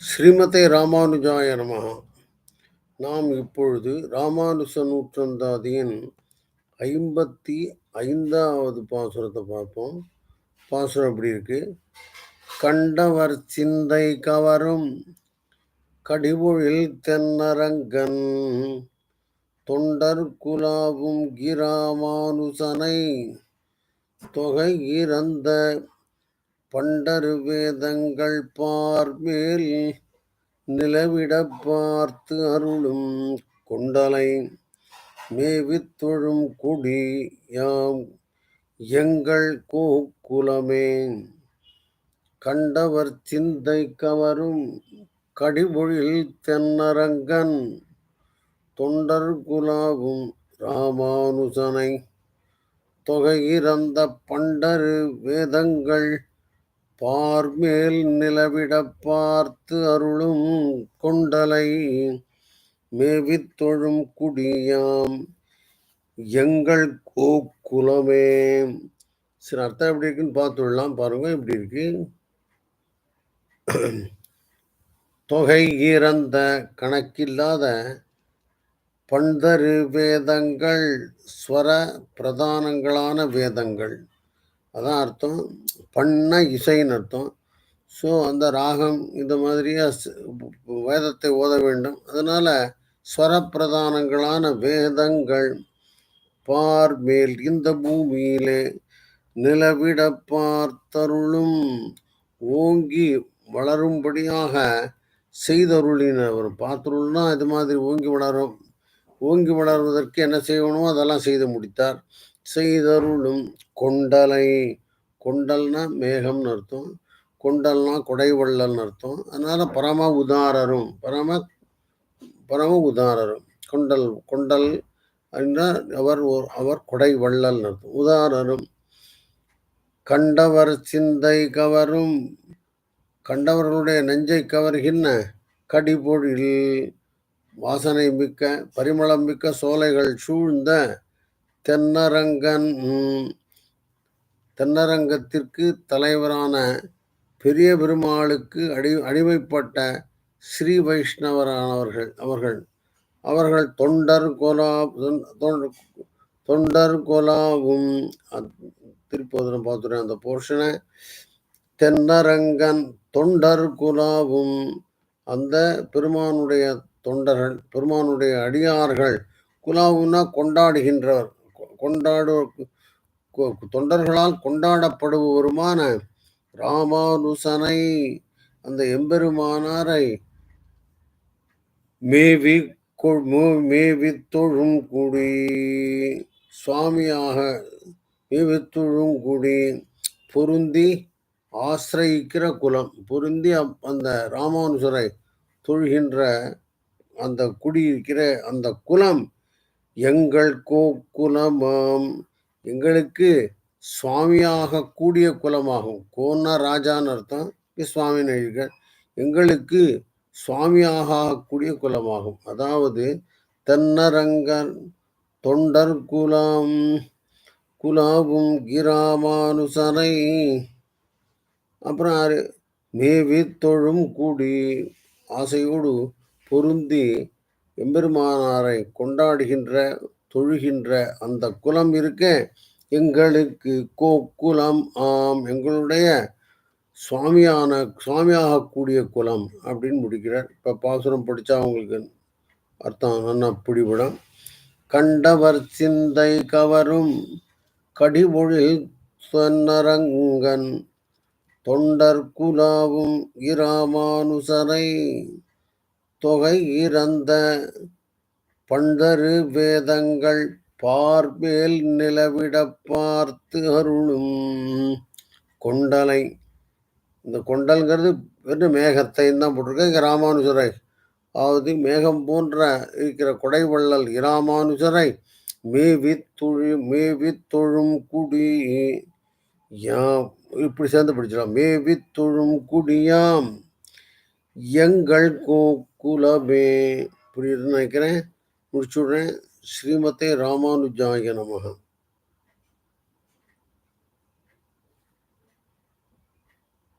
ஸ்ரீமதே ராமானுஜாய நமஹ. நாம் இப்பொழுது ராமானுஜ நூற்றந்தாதியின் ஐம்பத்தி ஐந்தாவது பாசுரத்தை பார்ப்போம். பாசுரம் எப்படி இருக்கு? கண்டவர் சிந்தை கவரும் கடிபொழில் தென்னரங்கன் தொண்டர் குலாவும் கிராமானுசனை தொகை இறந்த பண்டரு வேதங்கள் பார்மேல் நிலவிட பார்த்து அருளும் கொண்டலை மேவித்தொழும் குடி யாம் எங்கள் கோக்குலமே கண்டவர் சிந்தை கவரும் கடிபொழில் தென்னரங்கன் தொண்டர் குலாவும் ராமானுசனை தொகையிறந்த பண்டரு வேதங்கள் பார்மேல் நிலவிட பார்த்து அருளும் கொண்டலை மேவித்தொழும் குடியாம். எங்கள் கோக்குலமே. சரி அர்த்தம் எப்படி இருக்குன்னு பார்த்துடலாம் பாருங்க இப்படி இருக்கு? தொகை இறந்த கணக்கில்லாத பண்டரு வேதங்கள் ஸ்வர பிரதானங்களான வேதங்கள். அதான் அர்த்தம். பண்ண இசைன்னு அர்த்தம். ஸோ அந்த ராகம் இந்த மாதிரியாக வேதத்தை ஓத வேண்டும். அதனால் ஸ்வரப்பிரதானங்களான வேதங்கள் பார் மேல் இந்த பூமியிலே நிலவிட பார்த்தருளும் ஓங்கி வளரும்படியாக செய்தருளினவர் பார்த்தருள்னா இது மாதிரி ஓங்கி வளரும். ஓங்கி வளர்வதற்கு என்ன செய்யணுமோ அதெல்லாம் செய்து முடித்தார். செய்தருளும் கொண்டலை. கொண்டல்னா மேகம்னு அர்த்தம். கொண்டல்னா கொடைவள்ளல்னு அர்த்தம். அதனால பரம உதாரரும் பரம பரம உதாரரும். கொண்டல் கொண்டல் என்றால் அவர் அவர் கொடை அர்த்தம். உதாரரும். கண்டவர் சிந்தை கவரும். கண்டவர்களுடைய நெஞ்சை கவர்கின்ற கடிபொழில். வாசனை மிக்க பரிமளம் மிக்க சோலைகள் சூழ்ந்த தென்னரங்கன் தென்னரங்கத்திற்கு தலைவரான பெரிய பெருமாளுக்கு அடி அடிமைப்பட்ட ஸ்ரீ வைஷ்ணவரானவர்கள் அவர்கள். அவர்கள் தொண்டர் கோலா தொண்டர் கோலாவும் திருப்போதனம் பார்த்துட்டேன் அந்த போர்ஷனை தென்னரங்கன் தொண்டர் குலாவும் அந்த பெருமானுடைய தொண்டர்கள் பெருமானுடைய அடியார்கள் குலாவுன்னா கொண்டாடுகின்றவர். கொண்டாடு தொண்டர்களால் கொண்டாடப்படுபவருமான ராமானுசனை அந்த எம்பெருமானாரை மேவி மேவி தொழும் குடி சுவாமியாக மேவி தொழும் குடி பொருந்தி ஆசிரயிக்கிற குலம் பொருந்தி அந்த ராமானுசரை தொழுகின்ற அந்த குடியிருக்கிற அந்த குலம் எங்கள் கோகுலமாம் எங்களுக்கு சுவாமியாக கூடிய குலமாகும். கோன்னா ராஜான்னு அர்த்தம். சுவாமின்னு எழுக எங்களுக்கு சுவாமியாக கூடிய குலமாகும். அதாவது தென்னரங்கன் தொண்டர் குலம் குலாவும் கிராமானுசனை. அப்புறம் மேவி தொழும் கூடி ஆசையோடு பொருந்தி எம்பெருமானாரை கொண்டாடுகின்ற தொழுகின்ற அந்த குலம் இருக்க. எங்களுக்கு கோ குலம் ஆம் எங்களுடைய சுவாமியான சுவாமியாக கூடிய குலம் அப்படின்னு முடிக்கிறார். இப்போ பாசுரம் படித்தா அவங்களுக்கு அர்த்தம் நல்லா பிடிபடும் கண்டவர் சிந்தை கவரும் கடிமொழில் சொன்னரங்கன் தொண்டர் குலாவும் இராமானுசரை தொகை இறந்த பண்டரு வேதங்கள் பார்மேல் நிலவிட பார்த்து அருளும் கொண்டலை. இந்த கொண்டல்ங்கிறது வெறும் மேகத்தை தான் போட்டிருக்கேன் இங்கே ராமானுஜரை அதாவது மேகம் போன்ற இருக்கிற குடைவள்ளல் இராமானுஜரை மேவி தொழு மேவி தொழும் குடி யாம். இப்படி சேர்ந்து பிடிச்சிடலாம். மேவி தொழும் குடியாம் यंग गर्ल को कुलमे प्रेरणा करें श्रीमते रामानुजाय नमः।